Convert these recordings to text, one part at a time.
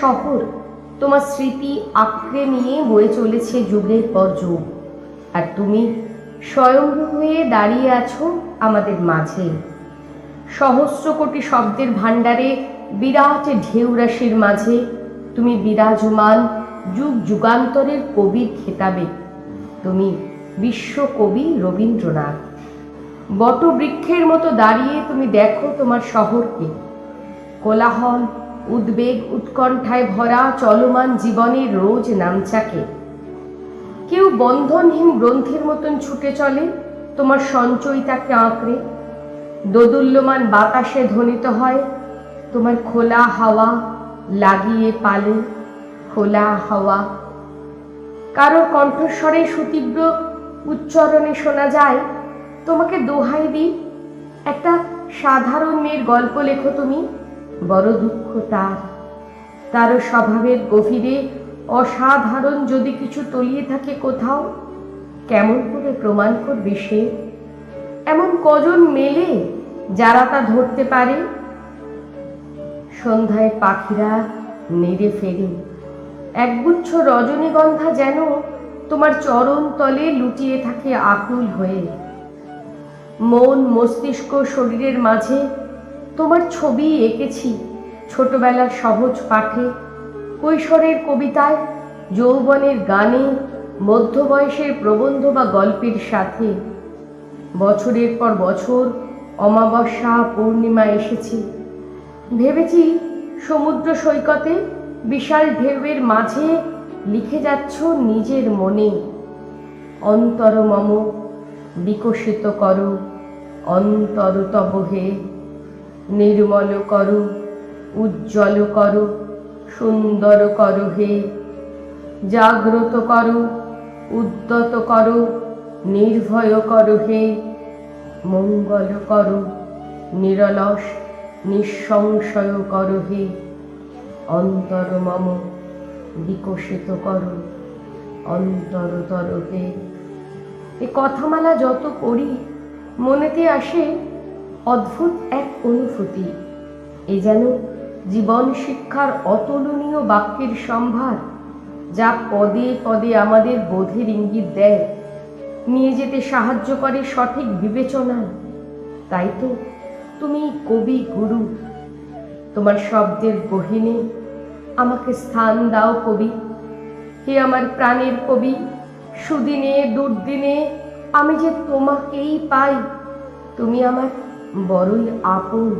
শহর, তোমার স্মৃতি আঁকড়ে নিয়ে বয়ে চলেছে যুগের পর যুগ। আর তুমি স্বয়ং হয়ে দাঁড়িয়ে আছো আমাদের মাঝে। সহস্র কোটি শব্দের ভাণ্ডারে, বিরাট ঢেউ রাশির মাঝে, তুমি বিরাজমান যুগ যুগান্তরের কবির খেতাবে। তুমি বিশ্বকবি রবীন্দ্রনাথ। বটবৃক্ষের মতো দাঁড়িয়ে তুমি দেখো তোমার শহরকে। কোলাহল উদ্বেগ উৎকণ্ঠায় ভরা চলমান জীবনের রোজ নামচাকে। কেউ বন্ধনহীন গ্রন্থের মতন ছুটে চলে, তোমার সঞ্চয় তাকে আঁকড়ে। দোদুল্যমান বাতাসে ধ্বনিত হয়, তোমার খোলা হাওয়া লাগিয়ে পালে, খোলা হাওয়া। কারোর কণ্ঠস্বরে সুতীব্র উচ্চারণে শোনা যায়, তোমাকে দোহাই দিই, একটা সাধারণ মেয়ের গল্প লেখো তুমি। বড় দুঃখ তার। তারও স্বভাবের গভীরে অসাধারণ যদি কিছু তলিয়ে থাকে কোথাও, কেমন করে প্রমাণ করবে সে? এমন কজন মেলে যারা তা ধরতে পারে? সন্ধ্যায় পাখিরা নেড়ে ফেরে একগুচ্ছ রজনীগন্ধা যেন তোমার চরণ তলে লুটিয়ে থাকে আকুল হয়ে। মন মস্তিষ্ক শরীরের মাঝে তোমার ছবি এঁকেছি ছোটবেলার সহজ পাঠে, কৈশোরের কবিতায়, যৌবনের গানে, মধ্যবয়সের প্রবন্ধ বা গল্পের সাথে। বছরের পর বছর অমাবস্যা, পূর্ণিমা এসেছে। ভেবেছি সমুদ্র সৈকতে বিশাল ঢেউয়ের মাঝে লিখে যাচ্ছ নিজের মনে। অন্তরমম বিকশিত করো অন্তর তব হে। নির্মল করো, উজ্জ্বল করো, সুন্দর করো হে। জাগ্রত করো, উদ্যত করো, নির্ভয় করো হে। মঙ্গল করো, নিরলস, নিঃসংশয় করো হে। অন্তর মম, বিকশিত করো অন্তরতর হে। এ কথামালা যত পড়ি মনেতে আসে অদ্ভুত এক অনুভূতি। এ যেন জীবন শিক্ষার অতুলনীয় বাক্যের সম্ভার, যা পদে পদে আমাদের বোধের ইঙ্গিত দেয়। নিয়ে যেতে সাহায্য করে সঠিক বিবেচনায় তাই তো তুমি কবি, গুরু। তোমার শব্দের গহিনে আমাকে স্থান দাও কবি। হে আমার প্রাণের কবি, সুদিনে দুর্দিনে আমি যে তোমাকেই পাই, তুমি আমার বড়ই আপন।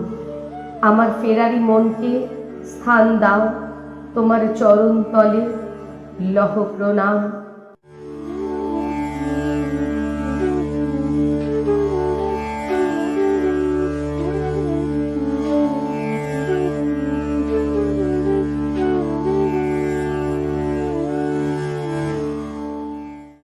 আমার ফেরারি মনকে স্থান দাও তোমার চরণ তলে লহ প্রণাম।